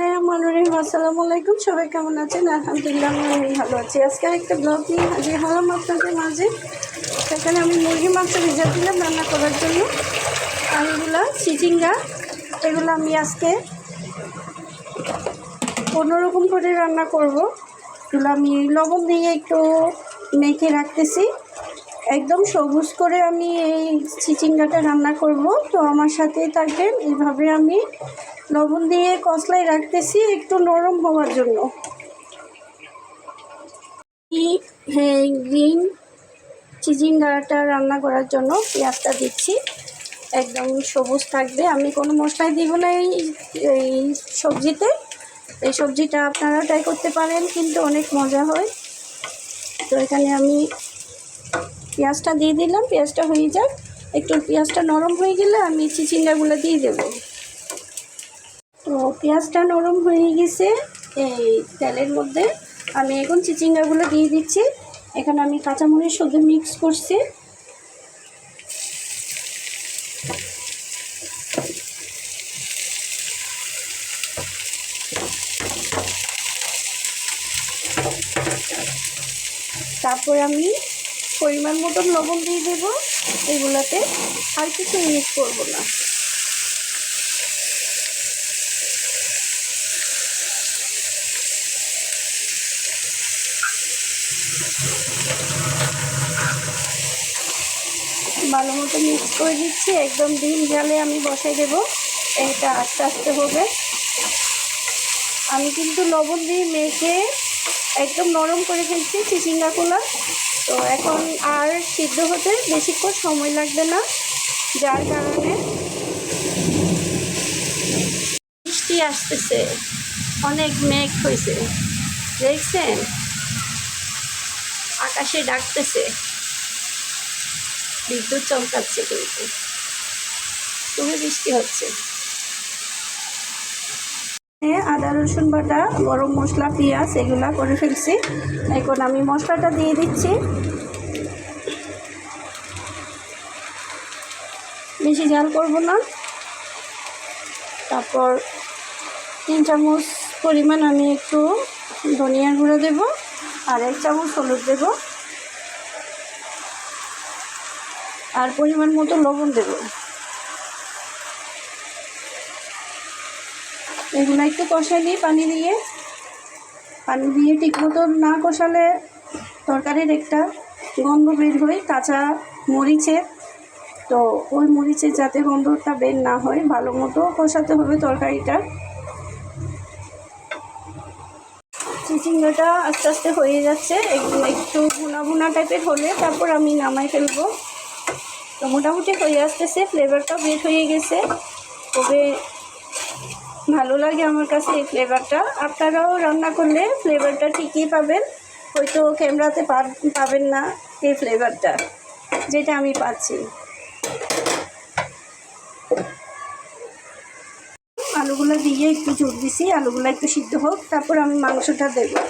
রহিম, আসসালামু আলাইকুম। সবাই কেমন আছেন? আলহামদুলিল্লাহ, আমি ভালো আছি। আজকে একটা ব্লগ নিয়ে হাজির হলাম আপনাদের মাঝে। সেখানে আমি মুরগি মাংস ভেজা দিলাম রান্না করার জন্য। আর এগুলো চিচিঙ্গা এগুলো আমি আজকে অন্যরকম করে রান্না করব। এগুলো আমি লবণ দিয়ে একটু মেখে রাখতেছি। একদম সবুজ করে আমি এই চিচিঙ্গাটা রান্না করব। তো আমার সাথেই থাকবেন, এইভাবে আমি লবণ দিয়ে কসলাই রাখতেছি, একটু নরম হওয়ার জন্য। গ্রিন চিচিঙ্গাটা রান্না করার জন্য পেঁয়াজটা দিচ্ছি। একদম সবুজ থাকবে। আমি কোনো মশলাই দিব না এই এই সবজিতে। এই সবজিটা আপনারা ট্রাই করতে পারেন, কিন্তু অনেক মজা হয়। তো এখানে আমি পেঁয়াজটা দিয়ে দিলাম। পেঁয়াজটা হয়ে যাক। একটু পেঁয়াজটা নরম হয়ে গেলে আমি চিচিঙ্গাগুলো দিয়ে দেবো। পেঁয়াজটা নরম হয়ে গেছে, এই তেলের মধ্যে। আমি এখন চিচিঙ্গাগুলো দিয়ে দিচ্ছি। এখানে আমি কাঁচামরিচ শুধু মিক্স করছি। তারপর আমি পরিমাণ মতন লবণ দিয়ে দেবো। এগুলাতে আর কিছু মিক্স করব না। ভালো মতো মিক্স করে দিচ্ছি একদম ডিম জালে আমি বসাই দেব। এটা আস্তে আস্তে হবে। আমি কিন্তু লবণ দিয়ে মেখে একদম নরম করে ফেলছি চিচিঙ্গাগুলো তো এখন আর সিদ্ধ হতে বেশিক্ষণ সময় লাগবে না, যার কারণে বৃষ্টি আসতেছে। অনেক মেঘ হয়েছে। দেখছেন? আকাশে ডাকতেছে। বিদ্যুৎ চমকাচ্ছে কিন্তু। খুবই বৃষ্টি হচ্ছে। আদা, রসুন বাটা, গরম মশলা, পেঁয়াজ, এগুলা করে ফেলছি। এখন আমি মশলাটা দিয়ে দিচ্ছি। বেশি ঝাল করব না। তারপর তিন চামচ পরিমাণ আমি একটু ধনিয়ার গুঁড়ো দেব। এক চামচ হলুদ দেবো। আর পরিমাণ মতো লবণ দেব। এগুলো একটু কষাই নিই পানি দিয়ে। পানি দিয়ে ঠিক মতো না কষালে তরকারির একটা গন্ধ বের হয়, কাঁচা মরিচের তো ওই মরিচের যাতে গন্ধটা বের না হয়, ভালো মতো কষাতে হবে তরকারিটা। চিচিঙ্গাটা আস্তে আস্তে হয়ে যাচ্ছে। একটু ভুনা ভুনা টাইপের হলে তারপর আমি নামাই ফেলব। তো মোটামুটি হয়ে আসতেছে ফ্লেভারটাও বের হয়ে গেছে। তবে ভালো লাগে আমার কাছে এই ফ্লেভারটা আপনারাও রান্না করলে ফ্লেভারটা ঠিকই পাবেন। হয়তো ক্যামেরাতে পাবেন না এই ফ্লেভারটা যেটা আমি পাচ্ছি আলুগুলো দিয়ে একটু জোর দিছি, আলুগুলো একটু সিদ্ধ হোক, তারপর আমি মাংসটা দেবো,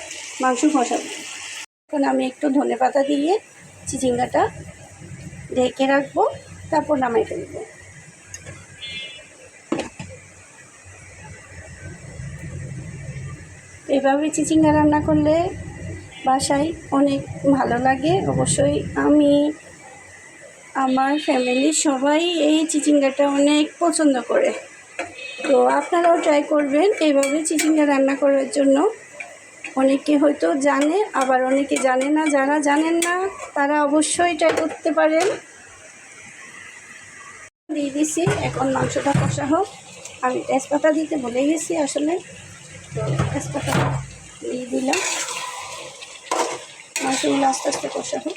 মাংস কষাবো। এখন আমি একটু ধনে পাতা দিয়ে চিচিঙ্গাটা ঢেকে রাখব, তারপর নামাই ফেলব। এভাবে চিচিঙ্গা রান্না করলে বাসায় অনেক ভালো লাগে। অবশ্যই আমি, আমার ফ্যামিলির সবাই এই চিচিঙ্গাটা অনেক পছন্দ করে। তো আপনারাও ট্রাই করবেন এইভাবে চিচিঙ্গা রান্না করার জন্য। অনেকে হয়তো জানে, আবার অনেকে জানে না। যারা জানেন না, তারা অবশ্যই ট্রাই করতে পারেন। দিয়ে দিছি, এখন মাংসটা কষা হোক। আমি তেজপাতা দিতে ভুলে গেছি আসলে। তো তেজপাতা দিয়ে দিলাম। মাংসগুলো আস্তে আস্তে কষা হোক।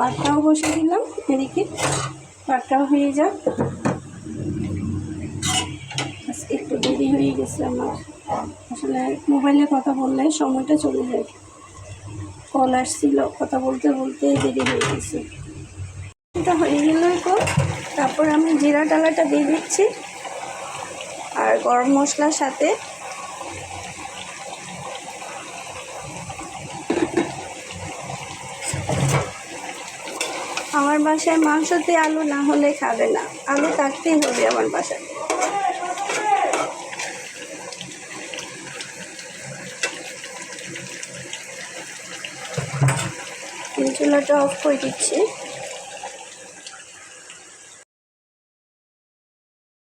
বাটটাও বসে দিলাম, এদিকে বাটটাও হয়ে যাক। একটু দেরি হয়ে গেছে আমার। আসলে মোবাইলে কথা বললে সময়টা চলে যায়। কল আসছিল, কথা বলতে বলতে দেরি হয়ে গেছে। এটা হয়ে গেল এখন তারপর আমি জিরা ডালাটা দিয়ে দিচ্ছি। আর গরম মশলার সাথে আমার বাসায় মাংসতে আলু না হলে খাবে না। আলু থাকতেই হবে আমার বাসায়। চুলাটা অফ করে দিচ্ছি।